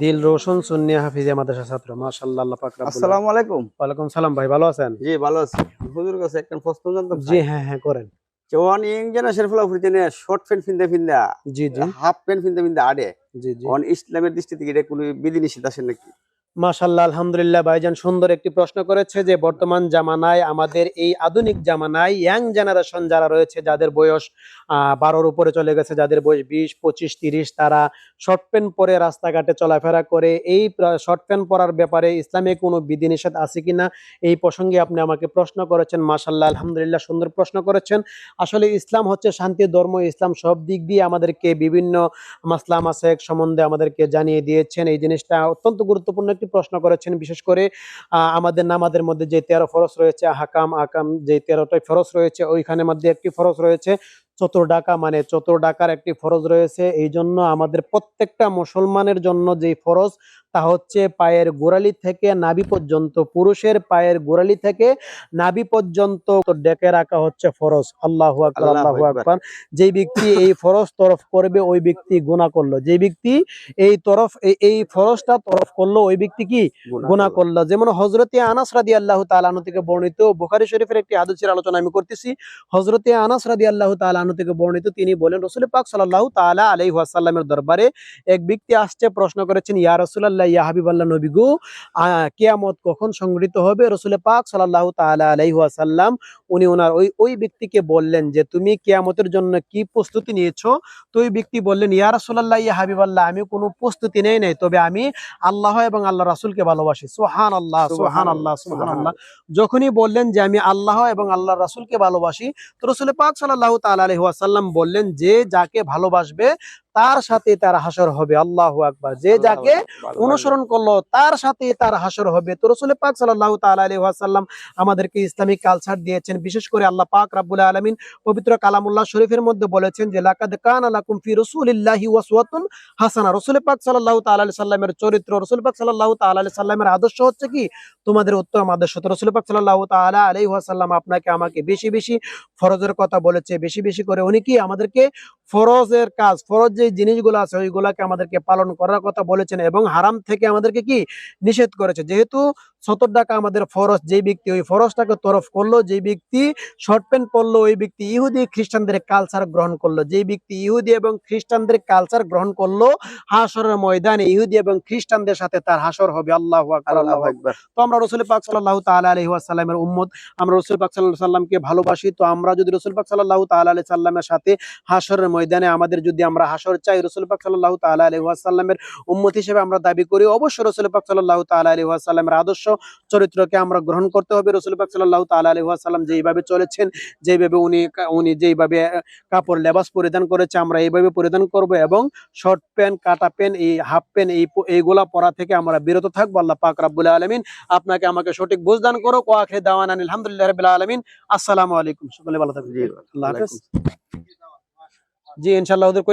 দিল রোশন সুন্নিয়া হাফিজিয়া মাদ্রাসা ছাত্র। মাশাআল্লাহ আল্লাহ পাক রাব্বুল। আসসালামু আলাইকুম। ওয়ালাইকুম সালাম ভাই ভালো আছেন? জি ভালো আছি। হুজুর কাছে একটা প্রশ্ন জানতাম জি হ্যাঁ হ্যাঁ করেন। জওয়ান ইয়ং জেনারেশন ফুলা ফুরিতে নে শর্ট প্যান্ট ফিনতে ফিন্দা জি জি। হাফ প্যান্ট ফিনতে ফিন্দা আড়ে। জি জি। অন ইসলামের দৃষ্টিতে থেকে এটা কোনো বিধি নিষেধ আছে নাকি? মাশাল্লাহ, আলহামদুলিল্লাহ, ভাইজান সুন্দর একটি প্রশ্ন করেছে যে, বর্তমান জামানায় আমাদের এই আধুনিক জামানায় ইয়াং জেনারেশন যারা রয়েছে, যাদের বয়স বারোর উপরে চলে গেছে, যাদের বয়স বিশ, পঁচিশ, তিরিশ, তারা শর্ট প্যান্ট পরে রাস্তাঘাটে চলাফেরা করে, এই শর্ট প্যান্ট পরার ব্যাপারে ইসলামে কোনো বিধিনিষেধ আছে কিনা এই প্রসঙ্গে আপনি আমাকে প্রশ্ন করেছেন, মাশাল্লাহ, আলহামদুলিল্লাহ, সুন্দর প্রশ্ন করেছেন। আসলে ইসলাম হচ্ছে শান্তি, ধর্ম, ইসলাম সব দিক দিয়ে আমাদেরকে বিভিন্ন মাসলাম মাসেক সম্বন্ধে আমাদেরকে জানিয়ে দিয়েছেন, এই জিনিসটা অত্যন্ত গুরুত্বপূর্ণ একটি প্রশ্ন করেছেন, বিশেষ করে আমাদের নামাজের মধ্যে যে তেরো ফরস রয়েছে, হাকাম, আকাম, যে তেরোটাই ফরস রয়েছে, ওইখানের মধ্যে একটি ফরস রয়েছে চতুর ডাকা মানে চতুর ডাকার একটি ফরজ রয়েছে। এই জন্য আমাদের প্রত্যেকটা মুসলমানের জন্য যে ফরজ তা হচ্ছে পায়ের গোড়ালি থেকে নাভি পর্যন্ত পুরুষের পায়ের গোড়ালি থেকে নাভি পর্যন্ত ডেকে রাখা হচ্ছে ফরজ। আল্লাহু আকবার আল্লাহু আকবার। যেই ব্যক্তি এই ফরজ তরফ করবে ওই ব্যক্তি গুনাহ করল। যেই ব্যক্তি এই তরফ এই- ফরজটা তরফ করল ওই ব্যক্তি কি গুনাহ করল। যেমন হজরতে আনাস রাদি আল্লাহ তালানু থেকে বর্ণিত বুখারী শরীফের একটি হাদিসের আলোচনা আমি করতেছি। হজরতে আনাস রাদি আল্লাহ তালানু থেকে বর্ণিত তিনি বলেন রসুল পাক সাল্লাহ তালা আলাই ওয়াসাল্লামের দরবারে এক ব্যক্তি আসছে প্রশ্ন করেছেন ইয়া রসুল্লাহ ইয়া হাবিবাল্লাহ নবী গো আহ, কিয়ামত কখন সংগঠিত হবে? রসুল পাক সাল্লাহ তালা আলাই ওয়াসাল্লাম উনি ওনার ওই ওই ব্যক্তিকে বললেন যে তুমি কিয়ামতের জন্য কি প্রস্তুতি নিয়েছো? তো ওই ব্যক্তি বললেন ইয়া রাসূলুল্লাহ ইয়া হাবিবাল্লাহ আমি কোনো প্রস্তুতি নেই নাই তবে আমি আল্লাহ এবং আল্লাহ রাসূলকে ভালোবাসি। সোহান আল্লাহ সুহান আল্লাহ সুহান আল্লাহ যখনই বললেন যে আমি আল্লাহ এবং আল্লাহ রাসূলকে ভালোবাসি তো রসুল পাক সাল্লাল্লাহু তাআলা আলাইহি ওয়াসাল্লাম বললেন যে যাকে ভালোবাসবে তার সাথে তার হাসর হবে আল্লাহু আকবার। যে যাকে অনুসরণ করল তার সাথে তার হাসর হবে। তো রসুল পাক সাল্লাল্লাহু তাআলা আলাইহি আমাদেরকে ইসলামিক কালচার দিয়েছেন বিশেষ করে আল্লাহ পাক রাব্বুল আলামিন পবিত্র কালামুল্লাহ শরীফের মধ্যে বলেছেন যে লাকাদ কানা লাকুম ফি রাসূলিল্লাহি ওয়াসওয়াতুন হাসানা। রাসূল পাক সাল্লাল্লাহু তাআলা সাল্লামের চরিত্র রাসূল পাক সাল্লাল্লাহু তাআলা সাল্লামের আদর্শ হচ্ছে কি? তোমাদের উত্তম আদর্শ। তো রাসূল পাক সাল্লাল্লাহু তাআলা আলাইহি ওয়াসাল্লাম আপনাকে আমাকে বেশি বেশি ফরজের কথা বলেছে বেশি বেশি করে। উনি কি আমাদেরকে ফরজের কাজ ফরজ যে জিনিসগুলো আছে ওইগুলাকে আমাদেরকে পালন করার কথা বলেছেন এবং হারাম থেকে আমাদেরকে কি নিষেধ করেছে? যেহেতু সত্তর টাকা আমাদের ফরজ যে ব্যক্তি ওই ফরজটাকে তরফ করল যে ব্যক্তি শর্ট প্যান্ট পরলো ওই ব্যক্তি ইহুদি খ্রিস্টানদের কালচার গ্রহণ করল। যে ব্যক্তি ইহুদি এবং খ্রিস্টানদের কালচার গ্রহণ করল হাসরের ময়দানে ইহুদি এবং খ্রিস্টানদের সাথে তার হাসর হবে। আল্লাহ তো আমরা রসুল পাক সাল্লাহ তাআলা আলাইহি ওয়াসাল্লামের উম্মত আমরা রসুল পাক আলাইহি সাল্লামকে ভালোবাসি তো আমরা যদি রসুল পাক সাল্লাল্লাহু তাআলা আলাইহি সাল্লামের সাথে হাসরের ময়দানে আমাদের যদি আমরা হাসর চাই রসুল পাক সাল্লাল্লাহু তাআলা আলাইহি ওয়াসাল্লামের উম্মত হিসেবে আমরা দাবি করি অবশ্যই রসুল পাক সাল্লাল্লাহু তাআলা আলাইহি ওয়াসাল্লামের আদর্শ চরিত্রকে আমরা গ্রহণ করতে হবে। রসুল পাক সাল্লাল্লাহু তাআলা আলাইহি ওয়াসাল্লাম যেইভাবে চলেছেন যেইভাবে উনি উনি যেইভাবে কাপড় লেবাস পরিধান করেছে আমরা এইভাবে পরিধান করব এবং শর্ট প্যান্ট কাটা প্যান্ট এই হাফ প্যান্ট এই এইগুলা পরা থেকে আমরা বিরত থাকব। আল্লাহ পাক রাব্বুল আলামিন আপনাকে আমাকে সঠিক বুঝদান করো কোয়াখে দাওয়ান আলহামদুলিল্লাহ রাব্বিল আলামিন। আসসালামু আলাইকুম। সকলে ভালো থাকবেন। জি আল্লাহ হাফেজ। জি ইনশাআল্লাহ ওদের